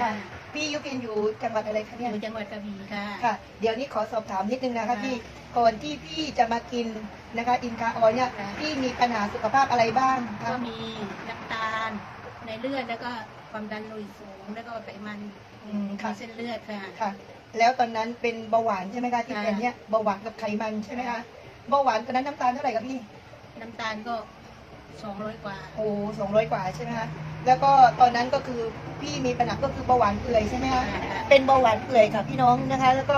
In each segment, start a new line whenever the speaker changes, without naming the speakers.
ค่ะพี่ยุพินอยู่จังหวัดอะไรคะ
อ
เนี่ย
ยู่จังหวัดกระบี่ค่ะ
ค่ะ เดี๋ยวนี้ขอสอบถามนิดนึงนะคะ
ค่ะ
พี่ก่อนที่พี่จะมากินนะคะอินคาออยเนี่ย
ค่ะ
พี่มีปัญหาสุขภาพอะไรบ้างคะ
ก็มีน้ำตาลในเลือดแล้วก็ความดันโลหิตสูงแล้วก็ไขมัน
อืมค่ะ
ในเส้นเลือดค่ะ
ค่ะแล้วตอนนั้นเป็นเบาหวานใช่ไหมคะที่
ค่ะ
เป็นเนี่ยเบาหวานกับไขมันใช่ไหมคะเบาหวานตอนนั้นน้ำตาลเท่าไหร่คะพี่
น้ำตาลก็สองร้อยกว่า
โอ้สองร้อยกว่าใช่ไหมคะ แล้วก็ตอนนั้นก็คือพี่มีปัญหาก็คือเบาหวานเปื่อยใช่ไหมคะเป็นเบาหวานเปื่อยค่ะพี่น้องนะคะ แล้วก็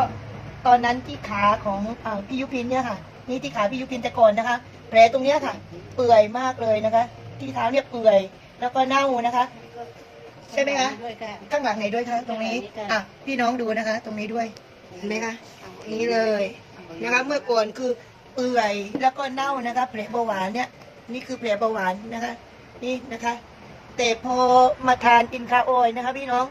ตอนนั้นที่ขาของอาพี่ยุพินเนี่ยค่ะ นี่ที่ขาพี่ยุพินแต่ก่อนนะคะ แผลตรงเนี้ยค่ะ เปื่อยมากเลยนะคะ ที่เท้าเนี่ยเปื่อย แล้วก็เน่านะคะ ใช่ไหมคะ
ด้วยค่ะ
ข้างหลังไหนด้วยคะตรงนี้
ค่ะ
อะพี่น้องดูนะคะ ตรงนี้ด้วยเห็นไหมคะนี่เลยนะคะ เมื่อก่อนคือเปื่อยแล้วก็เน่านะคะแผลเบาหวานเนี่ยนี่คือแผลเบาหวานนะคะ นี่นะคะ แต่พอมาทานอินคาโอยนะคะพี่น้อง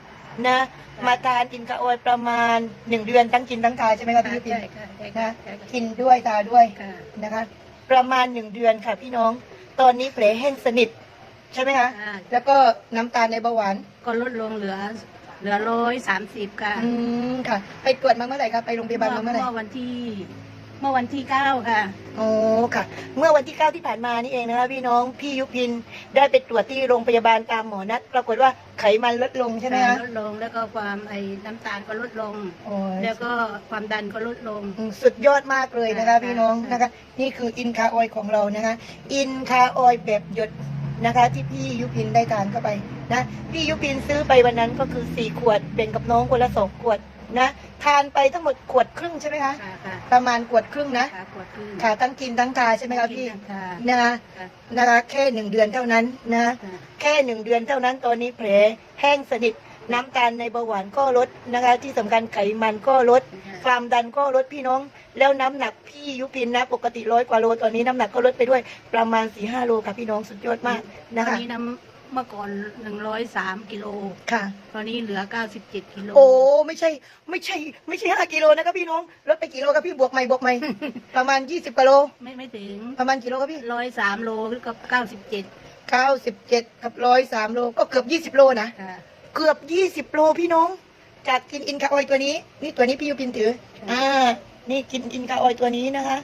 นะ มาทานอินคาโอยประมาณหนึ่งเดือนทั้งกินทั้งทานใช่ไหมคะพี่ยุพิน
ใช่ค่ะใช่ค่ะ
นะ
ใช่ค่ะ
กินด้วยทาด้วย
ค่ะ
นะคะ ประมาณหนึ่งเดือนค่ะพี่น้อง ตอนนี้แผลแห้งสนิทใช่ไหมคะ
ค่ะ
แล้วก็น้ำตาลในเบาหวาน
ก็ลดลงเหลือ เหลือร้อยสามสิบค่ะ
อืมค่ะ ไปตรวจมาเมื่อไหร่คะไปโรงพยาบาลมาเมื่อไหร่
เมื่อวันที่ เมื่อวันที่เก้าค่ะ
โอ้ค่ะ เมื่อวันที่ 9 ที่ผ่านมานี่เองนะคะพี่น้องพี่ยุพินได้ไปตรวจที่โรงพยาบาลตามหมอนัดปรากฏว่าไขมันลดลงใช่ไหมคะ
ลดลงแล้วก็ความไอ้น้ำตาลก็ลดลง
โอ้ย
แล้วก็ความดันก็ลดลง
อืมสุดยอดมากเลยนะคะ
ค่ะ
พี่น้องนะคะ นี่คืออินคาออยของเรานะคะ อินคาออยแบบหยดนะคะที่พี่ยุพินได้ทานเข้าไปนะพี่ยุพินซื้อไปวันนั้นก็คือสี่ขวดแบ่งกับน้องคนละสองขวดนะ ทานไปทั้งหมดขวดครึ่งใช่ไหมคะ
ค่ะค่ะ
ประมาณขวดครึ่งนะ
ค่ะปวดขึ้น
ค่ะ ทั้งกินทั้งทาใช่ไหมคะพี่
ค่ะ
นะคะ
ค่ะ
นะคะแค่หนึ่งเดือนเท่านั้นนะ
ค่ะ
แค่หนึ่งเดือนเท่านั้นตอนนี้แผลแห้งสนิทน้ำตาลในเบาหวานก็ลดนะคะ ที่สำคัญไขมันก็ลด ความดันก็ลดพี่น้อง แล้วน้ำหนักพี่ยุพินนะ ปกติร้อยกว่าโลตอนนี้น้ำหนักก็ลดไปด้วยประมาณสี่ห้าโลค่ะพี่น้องสุดยอดมาก
ต
นะ
อน
คะ
นี้น้ำ เมื่อก่อนหนึ่งร้อยสามกิโล
ค่ะ
ตอนนี้เหลือเก้าสิบเจ็ดกิโล
โอ้ไม่ใช่ไม่ใช่ ไม่ใช่ห้ากิโลนะครับพี่น้องลดไปกี่โลครับพี่บวกใหม่บวกใหม่ ประมาณยี่สิบกิโล
ไม่ไม่ถึง
ประมาณกี่โลครับพี่
ร้อยสามโลกับเก้าสิบเจ็ด
เก้าสิบเจ็ดกับร้อยสามโลก็เกือบยี่สิบโลนะ
ค่ะ
เกือบยี่สิบโลพี่น้อง จากกินอินคาออยตัวนี้ นี่ตัวนี้พี่ยูปินถือ อ่า นี่กินอินคาออยตัวนี้นะคะ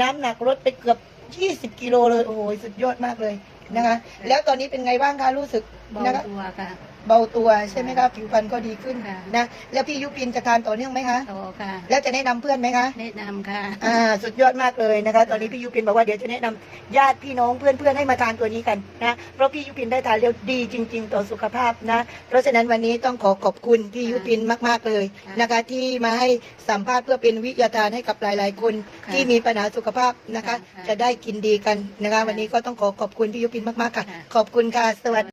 น้ำหนักลดไปเกือบยี่สิบกิโลเลยโอ้โหสุดยอดมากเลย นะคะ แล้วตอนนี้เป็นไงบ้างคะรู้สึก
เบา
นะคะ
ตัวค่ะ
เบาตัวใช่ไหมคะผิวพรรณก็ดีขึ้น
ค่ะ
นะแล้วพี่ยุพินจะทานต่อเนื่องไหมคะ
โตค่ะ
แล้วจะแนะนำเพื่อนไหมคะ
แนะนำค่ะ
อ่าสุดยอดมากเลยนะคะ ตอนนี้พี่ยุพินบอกว่าเดี๋ยวจะแนะนำญาติพี่น้องเพื่อนๆให้มาทานตัวนี้กันนะเพราะพี่ยุพินได้ทานแล้วดีจริง ๆ ต่อสุขภาพนะเพราะฉะนั้นวันนี้ต้องขอขอบคุณพี่ยุพินมากๆเลยนะคะ ที่มาให้สัมภาษณ์เพื่อเป็นวิทยาทานให้กับหลายๆคน
ค่ะ
ที่มีปัญหาสุขภาพนะคะ
ค่ะ
จะได้กินดีกันนะคะ
ค่ะ
วันนี้ก็ต้องขอขอบคุณพี่ยุพินมากๆค่ะ
ค่ะ
ขอบคุณค่ะสวัสดี